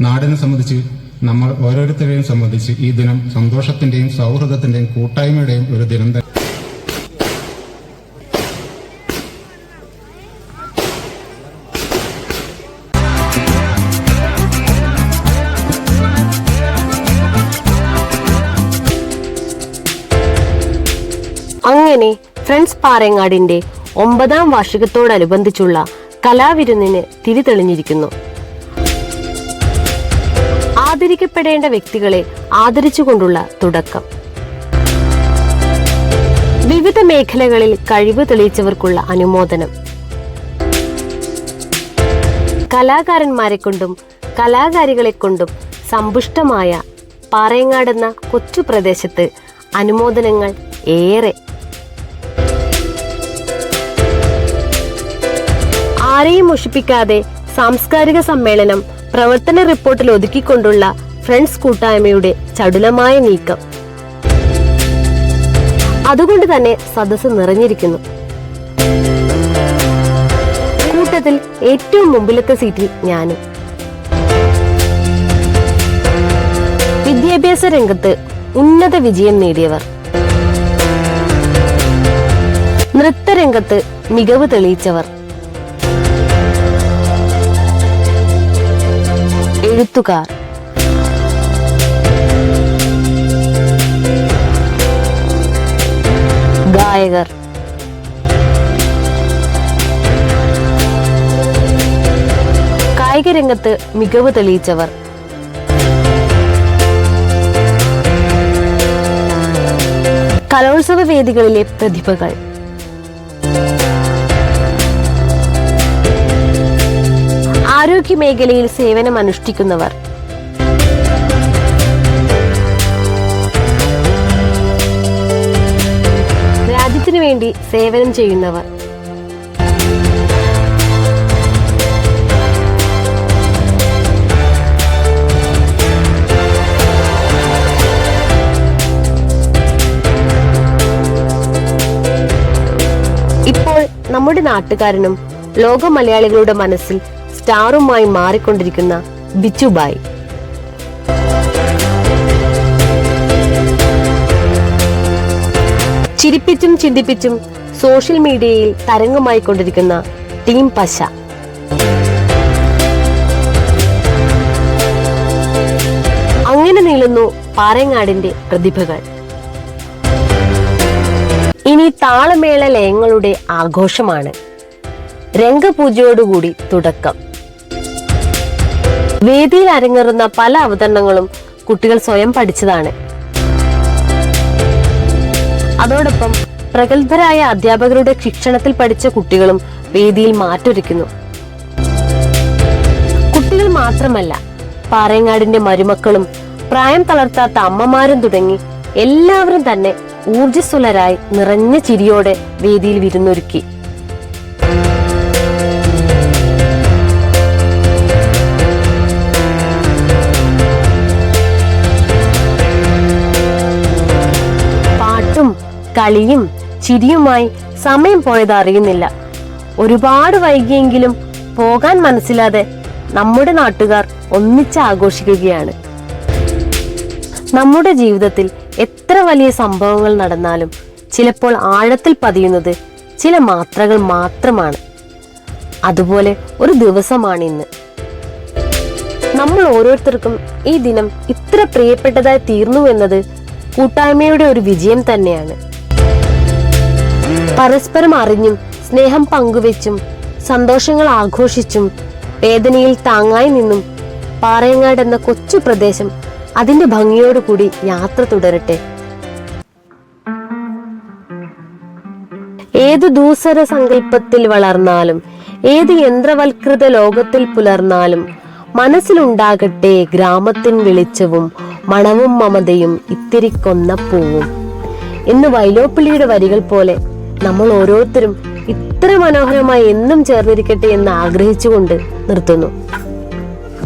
നാടിനെ സംബന്ധിച്ച് നമ്മൾ ഓരോരുത്തരെയും സംബന്ധിച്ച് ഈ ദിനം സന്തോഷത്തിന്റെയും സൗഹൃദത്തിന്റെയും കൂട്ടായ്മയുടെയും ഒരു ദിനം തന്നെ. അങ്ങനെ ഫ്രണ്ട്സ് പാറയങ്ങാടിന്റെ ഒമ്പതാം വാർഷികത്തോടനുബന്ധിച്ചുള്ള കലാവിരുന്നിന് തിരിതെളിഞ്ഞിരിക്കുന്നു ആദരിക്കപ്പെടേണ്ട വ്യക്തികളെ ആദരിച്ചുകൊണ്ടുള്ള തുടക്കം. വിവിധ മേഖലകളിൽ കഴിവ് തെളിയിച്ചവർക്കുള്ള അനുമോദനം. കലാകാരന്മാരെ കൊണ്ടും കലാകാരികളെ കൊണ്ടും സമ്പുഷ്ടമായ പാറയങ്ങാടെന്ന കൊച്ചു പ്രദേശത്ത് അനുമോദനങ്ങൾ ഏറെ. ആരെയും മുഷിപ്പിക്കാതെ സാംസ്കാരിക സമ്മേളനം പ്രവർത്തന റിപ്പോർട്ടിൽ ഒതുക്കിക്കൊണ്ടുള്ള ഫ്രണ്ട്സ് കൂട്ടായ്മയുടെ ചടുലമായ നീക്കം. അതുകൊണ്ട് തന്നെ സദസ്സ് നിറഞ്ഞിരിക്കുന്നു. കൂട്ടത്തിൽ ഏറ്റവും മുമ്പിലത്തെ സീറ്റിൽ ഞാനും. വിദ്യാഭ്യാസ രംഗത്ത് ഉന്നത വിജയം നേടിയവർ. നൃത്തരംഗത്ത് മികവ് തെളിയിച്ചവർ. എഴുത്തുകാർ. ഗായകർ. കായിക രംഗത്ത് മികവ് തെളിയിച്ചവർ. കലോത്സവ വേദികളിലെ പ്രതിഭകൾ. ആരോഗ്യ മേഖലയിൽ സേവനം അനുഷ്ഠിക്കുന്നവർ രാജ്യത്തിനു വേണ്ടി സേവനം ചെയ്യുന്നവർ. ഇപ്പോൾ നമ്മുടെ നാട്ടുകാരനും ലോക മലയാളികളുടെ മനസ്സിൽ സ്റ്റാറുമായി മാറിക്കൊണ്ടിരിക്കുന്ന ബിച്ചുബായ് ചിരിപ്പിച്ചും ചിന്തിപ്പിച്ചും സോഷ്യൽ മീഡിയയിൽ തരംഗമായി കൊണ്ടിരിക്കുന്ന ടീം പശ. അങ്ങനെ നീളുന്നു പാറയങ്ങാടിന്റെ പ്രതിഭകൾ. ഇനി താളമേള ലയങ്ങളുടെ ആഘോഷമാണ്. രംഗപൂജയോടുകൂടി തുടക്കം. വേദിയിൽ അരങ്ങേറുന്ന പല അവതരണങ്ങളും കുട്ടികൾ സ്വയം പഠിച്ചതാണ്. അതോടൊപ്പം പ്രഗത്ഭരായ അധ്യാപകരുടെ ശിക്ഷണത്തിൽ പഠിച്ച കുട്ടികളും വേദിയിൽ മാറ്റൊരുക്കുന്നു. കുട്ടികൾ മാത്രമല്ല പാറയങ്ങാടിന്റെ മരുമക്കളും പ്രായം തളർത്താത്ത അമ്മമാരും തുടങ്ങി എല്ലാവരും തന്നെ ഊർജസ്വലരായി നിറഞ്ഞ ചിരിയോടെ വേദിയിൽ വിരുന്നൊരുക്കി. കളിയും ചിരിയുമായി സമയം പോയത് അറിയുന്നില്ല. ഒരുപാട് വൈകിയെങ്കിലും പോകാൻ മനസ്സിലാതെ നമ്മുടെ നാട്ടുകാർ ഒന്നിച്ച് ആഘോഷിക്കുകയാണ്. നമ്മുടെ ജീവിതത്തിൽ എത്ര വലിയ സംഭവങ്ങൾ നടന്നാലും ചിലപ്പോൾ ആഴത്തിൽ പതിയുന്നത് ചില മാത്രകൾ മാത്രമാണ്. അതുപോലെ ഒരു ദിവസമാണ് ഇന്ന്. നമ്മൾ ഓരോരുത്തർക്കും ഈ ദിനം ഇത്ര പ്രിയപ്പെട്ടതായി തീർന്നു എന്നത് കൂട്ടായ്മയുടെ ഒരു വിജയം തന്നെയാണ്. പരസ്പരം അറിഞ്ഞും സ്നേഹം പങ്കുവെച്ചും സന്തോഷങ്ങൾ ആഘോഷിച്ചും വേദനയിൽ താങ്ങായി നിന്നും പാറയങ്ങാട് എന്ന കൊച്ചു പ്രദേശം അതിന്റെ ഭംഗിയോടുകൂടി യാത്ര തുടരട്ടെ. ഏത് ദൂസര സങ്കല്പത്തിൽ വളർന്നാലും ഏത് യന്ത്രവൽകൃത ലോകത്തിൽ പുലർന്നാലും മനസ്സിലുണ്ടാകട്ടെ ഗ്രാമത്തിൻ വെളിച്ചവും മണവും മമതയും ഇത്തിരി കൊന്നപ്പൂവും ഇന്ന് വൈലോപ്പിള്ളിയുടെ വരികൾ പോലെ നമ്മൾ ഓരോരുത്തരും ഇത്ര മനോഹരമായി എന്നും ചേർന്നിരിക്കട്ടെ എന്ന് ആഗ്രഹിച്ചുകൊണ്ട് നിർത്തുന്നു.